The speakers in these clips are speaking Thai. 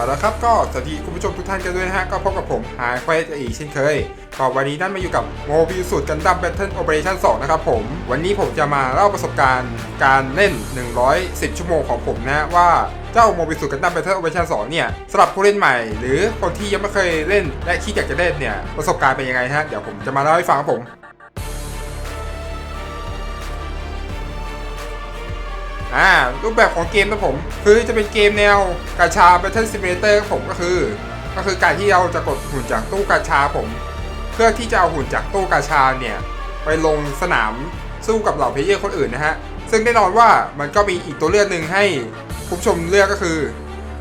เอาละครับก็สวัสดีคุณผู้ชมทุกท่านกันด้วยนะฮะ ก็พบกับผมหายเควสอีกเช่นเคยก็วันนี้นั่นมาอยู่กับโมบิลสูตรกันดั้มแบทเทิลโอเปอเรชั่น2นะครับผม วันนี้ผมจะมาเล่าประสบการณ์การเล่น 110 ชั่วโมงของผมนะว่าเจ้าโมบิสูตรกันดั้มแบทเทิลโอเปอเรชั่น2เนี่ยสำหรับผู้เล่นใหม่ หรือคนที่ยังไม่เคยเล่นและคิดอยากจะเล่นเนี่ยประสบการณ์เป็นยังไงฮะเดี๋ยวผมจะมาเล่าให้ฟังครับผม อ่ารูปแบบของเกมนะผม คือจะเป็นเกมแนวกาชา Battle Simulator ครับผมก็คือ ก็คือการที่เราจะกดหุ่นจากตู้กาชาผม เพื่อที่จะเอาหุ่นจากตู้กาชาเนี่ย ไปลงสนามสู้กับเหล่าเพลเยอร์คนอื่นนะฮะ ซึ่งแน่นอนว่ามันก็มีอีกตัวเลือกหนึ่งให้คุณผู้ชมเลือกก็คือ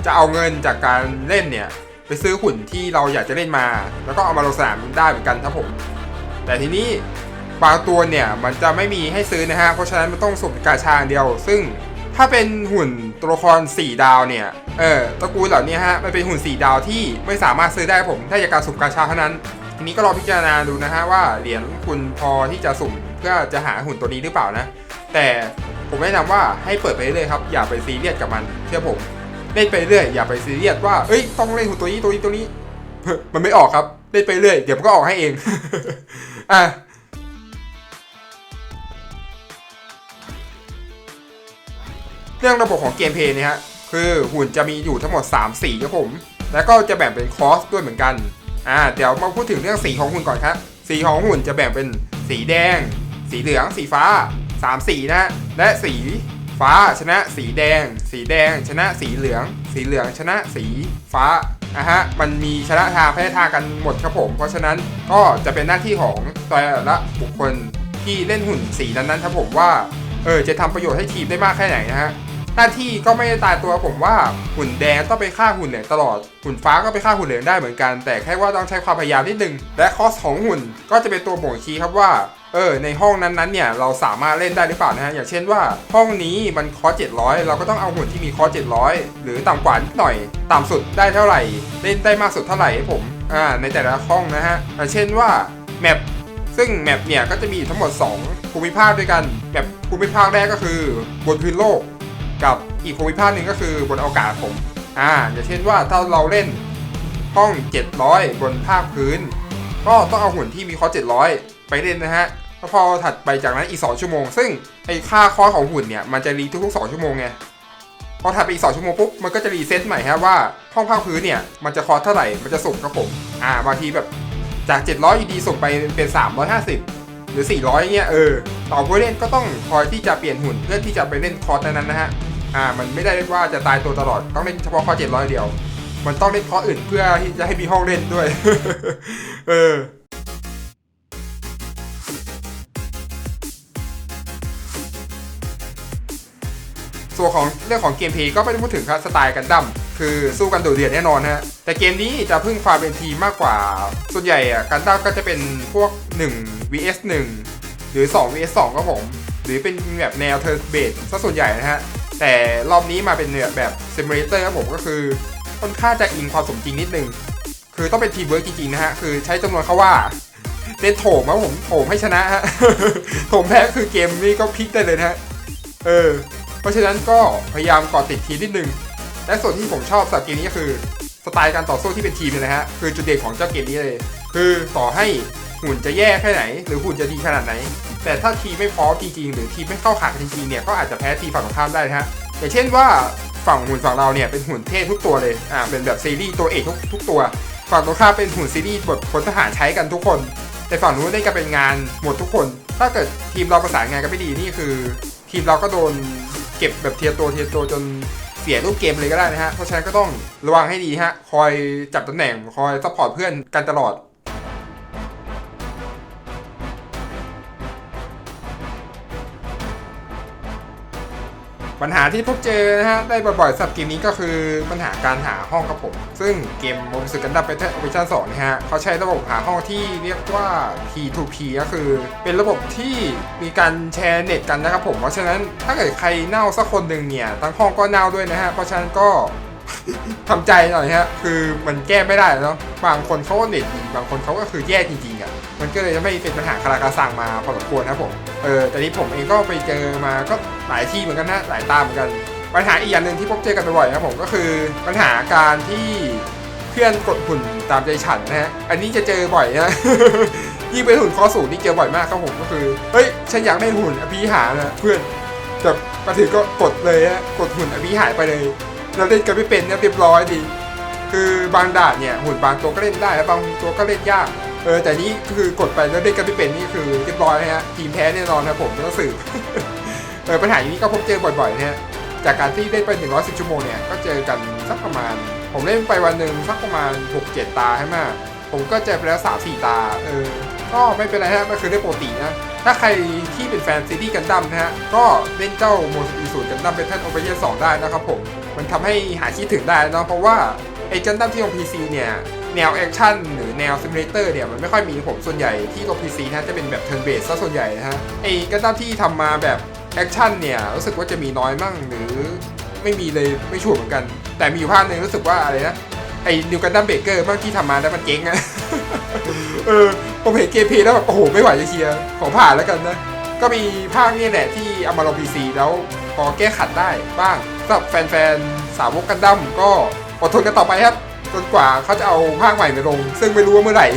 จะเอาเงินจากการเล่นเนี่ยไปซื้อหุ่นที่เราอยากจะเล่นมา แล้วก็เอามาลงสนามได้เหมือนกันครับผม แต่ทีนี้ บางตัวเนี่ยมันจะไม่มีให้ซื้อนะฮะ เพราะฉะนั้นมันต้องสุ่มกาชาอย่างเดียว ซึ่งถ้าเป็นหุ่นตัวละคร4ดาวเนี่ย เออตระกูลเหล่านี้ฮะ มันเป็นหุ่น 4 ดาวที่ไม่สามารถซื้อได้ผมถ้าอยากการสุ่มกาชาเท่านั้น ทีนี้ก็ลองพิจารณาดูนะฮะว่าเหรียญคุณพอที่จะสุ่มเพื่อจะหาหุ่นตัวนี้หรือเปล่านะ แต่ผมแนะนำว่าให้เปิดไปเรื่อยครับ อย่าไปซีเรียสกับมันเชื่อผมเล่นไปเรื่อยอย่าไปซีเรียสว่าเอ้ยต้องเล่นหุ่นตัวนี้ตัวนี้ตัวนี้ มันไม่ออกครับเล่นไปเรื่อยเดี๋ยวมันก็ออกให้เองอะ เรื่องระบบของเกมเพลย์เนี่ยฮะคือหุ่นจะมีอยู่ทั้งหมด 3 สีครับผม แล้วก็จะแบ่งเป็นคอสด้วยเหมือนกันอ่าเดี๋ยวมาพูดถึงเรื่องสีของหุ่นก่อนครับสีของหุ่นจะแบ่งเป็นสีแดง สีเหลือง สีฟ้า 3 สีนะและสีฟ้าชนะสีแดง สีแดง ชนะสีเหลือง สีเหลืองชนะสีฟ้าอะฮะมันมีชนะทางแพ้ทางกันหมดครับผม เพราะฉะนั้นก็จะเป็นหน้าที่ของแต่ละบุคคลที่เล่นหุ่นสีนั้นๆครับผมว่าเออจะทำประโยชน์ให้ทีมได้มากแค่ไหนนะฮะ น้าที่ก็ไม่ได้ตายตัวผมว่าหุ่นแดงต้องไปฆ่าหุ่นเหลืองตลอด หุ่นฟ้าก็ไปฆ่าหุ่นเหลืองได้เหมือนกัน แต่แค่ว่าต้องใช้ความพยายามนิดนึง และคอสของหุ่นก็จะเป็นตัวบ่งชี้ครับว่าเออในห้องนั้นๆเนี่ยเราสามารถเล่นได้หรือเปล่านะฮะอย่างเช่นว่าห้องนี้มันคอส700 เราก็ต้องเอาหุ่นที่มีคอส700 หรือต่ำกว่านิดหน่อย ต่ำสุดได้เท่าไหร่ เล่นได้มากสุดเท่าไหร่ให้ผมอ่าในแต่ละห้องนะฮะอย่างเช่นว่าแมปซึ่งแมปเนี่ยก็จะมีทั้งหมด 2 ภูมิภาคด้วยกันแมปภูมิภาคแรกก็คือบนพื้นโลก กับอีกภูมิภาคหนึ่งก็คือบนอากาศผมอ่าอย่างเช่นว่าถ้าเราเล่นห้อง 700 บนภาคพื้น ก็ต้องเอาหุ่นที่มีคอส700 ไปเล่นนะฮะพอถัดไปจากนั้นอีก 2 ชั่วโมง ซึ่งไอค่าคอสของหุ่นเนี่ยมันจะรีทุกๆ 2 ชั่วโมงไงพอถัดไปอีก 2 ชั่วโมงปุ๊บมันก็จะรีเซ็ตใหม่ฮะว่าห้องภาคพื้นเนี่ยมันจะคอสเท่าไหร่มันจะสุ่มครับผมอ่าบางทีแบบจาก 700อยู่ดีสุ่มไปเป็น 350 หรือ 400เงี้ยเออต่อผู้เล่นก็ต้องคอยที่จะเปลี่ยนหุ่นเพื่อที่จะไปเล่นคอร์สนั้นนะฮะ อ่ามันไม่ได้ว่าจะตายตัวตลอดต้องเล่นเฉพาะคอร์ส700เดียว มันต้องเล่นคออื่นเพื่อที่จะให้มีห้องเล่นด้วย เออส่วนของเรื่องของเกมเพลย์ก็ไม่ได้พูดถึงครับสไตล์กันดั้มคือสู้กันดุเดือดแน่นอนฮะแต่เกมนี้จะพึ่งความเป็นทีมมากกว่า ส่วนใหญ่อะกันดั้มก็จะเป็นพวก 1 vs 1 หรือ 2 vs 2ครับผม หรือเป็นแบบแนวเทอร์เบสซะส่วนใหญ่นะฮะ แต่รอบนี้มาเป็นแบบแบบซิมูเลเตอร์ครับผมก็คือค่อนข้างจะอิงความสมจริงนิดนึง คือต้องเป็นทีมเวิร์กจริงๆนะฮะ คือใช้จำนวนเขาว่าเล่นโถมครับผมโถมให้ชนะฮะโถมแพ้คือเกมนี้ก็พลิกได้เลยนะฮะ เออ เพราะฉะนั้นก็พยายามเกาะติดทีมนิดนึง และส่วนที่ผมชอบสำหรับเกมนี้ก็คือสไตล์การต่อสู้ที่เป็นทีมเลยนะฮะ คือจุดเด่นของเจ้าเกมนี้เลย คือต่อให้ หุ่นจะแย่แค่ไหน หรือหุ่นจะดีขนาดไหน แต่ถ้าทีไม่พร้อมจริงๆหรือทีไม่เข้าขากันจริงๆเนี่ยก็อาจจะแพ้ทีฝั่งตรงข้ามได้นะฮะอย่างเช่นว่าฝั่งหุ่นฝั่งเราเนี่ยเป็นหุ่นเทพทุกตัวเลยอ่าเป็นแบบซีรีส์ตัวเอกทุกทุกตัวฝั่งตรงข้ามเป็นหุ่นซีรีส์บทพลทหารใช้กันทุกคน แต่ฝั่งนู้นเล่นกันเป็นงานหมดทุกคน ถ้าเกิดทีมเราประสานงานกันไม่ดีนี่คือ ทีมเราก็โดนเก็บแบบเทียร์ตัวเทียร์ตัวจนเสียรูปเกมเลยก็ได้นะฮะ เพราะฉะนั้นก็ต้องระวังให้ดีฮะ คอยจับตำแหน่ง คอยซัพพอร์ตเพื่อนกันตลอด ปัญหาที่พบเจอนะฮะได้บ่อยๆสำหรับเกมนี้ก็คือปัญหาการหาห้องครับผม ซึ่งเกมมบิสึกันดับเบเทอร์ออปชั่นสองนะฮะเขาใช้ระบบหาห้องที่เรียกว่า P2P ก็คือ เป็นระบบที่มีการแชร์เน็ตกันนะครับผม เพราะฉะนั้นถ้าเกิดใครเน่าสักคนหนึ่งเนี่ยทั้งห้องก็เน่าด้วยนะฮะเพราะฉะนั้นก็ ทำใจหน่อยฮะคือมันแก้ไม่ได้เนาะบางคนเขาก็เน็ตดีบางคนเขาก็คือแย่จริงๆอะมันก็เลยจะไม่เป็นปัญหาคาราคาซังมาพอสมควรครับผมเออแต่นี้ผมเองก็ไปเจอมาก็หลายที่เหมือนกันนะหลายตามเหมือนกัน ปัญหาอีกอย่างหนึ่งที่พบเจอกันบ่อยๆครับผมก็คือปัญหาการที่เพื่อนกดหุ่นตามใจฉันนะฮะอันนี้จะเจอบ่อยนะยิ่งเป็นหุ่นคอสูงนี่เจอบ่อยมากครับผมก็คือเฮ้ยฉันอยากได้หุ่นอภิหารนะเพื่อนแบบมาถึงก็กดเลยฮะกดหุ่นอภิหารไปเลย เราเล่นกันไม่เป็นเนะเรียบร้อยดี คือบางด่านเนี่ยหุ่นบางตัวก็เล่นได้แล้วบางตัวก็เล่นยาก เออแต่นี้คือกดไปแล้วเล่นกันไม่เป็นนี่คือเรียบร้อยนะฮะทีมแพ้แน่นอนครับผมไม่ต้องสืบเออปัญหาอย่างนี้ก็พบเจอบ่อยๆนะฮะจากการที่เล่นไป110ชั่วโมงเนี่ยก็เจอกันสักประมาณ ผมเล่นไปวันหนึ่งสักประมาณ 6-7 ตาใช่ไหมผมก็เจอไปแล้ว3-4ตา เออ ก็ไม่เป็นไรฮะมันคือเรื่องปกตินะ ถ้าใครที่เป็นแฟนซีรีส์กันดั้มนะฮะ ก็เล่นเจ้าโมซิสูตรกันดั้มเป็นท่านโอเปเยอร์สองได้นะครับผม มันทำให้หาคิดถึงได้เนาะเพราะว่าไอ้กันดั้มที่ลง PC เนี่ยแนวแอคชั่นหรือแนวซิมูเลเตอร์เนี่ยมันไม่ค่อยมีผมส่วนใหญ่ที่ลง PC นะจะเป็นแบบเทิร์นเบสซะส่วนใหญ่นะฮะไอ้กันดั้มที่ทำมาแบบแอคชั่นเนี่ยรู้สึกว่าจะมีน้อยมั่งหรือไม่มีเลยไม่ชัวร์เหมือนกัน แต่มีอยู่ภาคหนึ่งรู้สึกว่าอะไรนะไอ้นิวกันดั้มเบเกอร์บ้างที่ทำมาแล้วมันเจ๊งอะเออผมเห็นเกมเพลย์แล้วแบบโอ้โหไม่ไหวจะเคลียร์ขอผ่านแล้วกันนะก็มีภาคนี้แหละที่เอามาลง PC แล้ว อแก้ขัดได้บ้างสำหรับแฟนๆสาวกกันดั้มก็อดทนกันต่อไปครับจนกว่าเขาจะเอาภาคใหม่มาลง ซึ่งไม่รู้ว่าเมื่อไหร่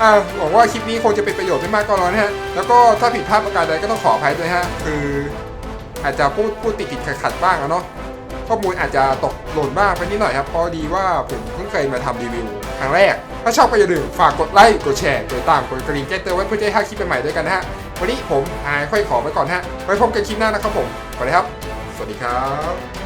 อ่าหวังว่าคลิปนี้คงจะเป็นประโยชน์ไม่มากก็น้อยนะฮะ แล้วก็ถ้าผิดพลาดประการใดก็ต้องขออภัยด้วยฮะ คืออาจจะพูดพูดติดติดขัดขัดๆบ้างอะเนาะ ข้อมูลอาจจะตกหล่นบ้างไปนิดหน่อยครับ เพราะดีว่าผมเพิ่งเคยมาทำรีวิวครั้งแรก ถ้าชอบก็อย่าลืมฝากกดไลค์ กดแชร์ กดตาม กดกระดิ่งแจ้งเตือนไว้เพื่อจะได้ห้าคลิปใหม่ๆด้วยกันนะฮะ วันนี้ผมอายค่อยขอไปก่อนฮะไว้พบกันคลิปหน้านะครับผมไปเลยครับ สวัสดีครับ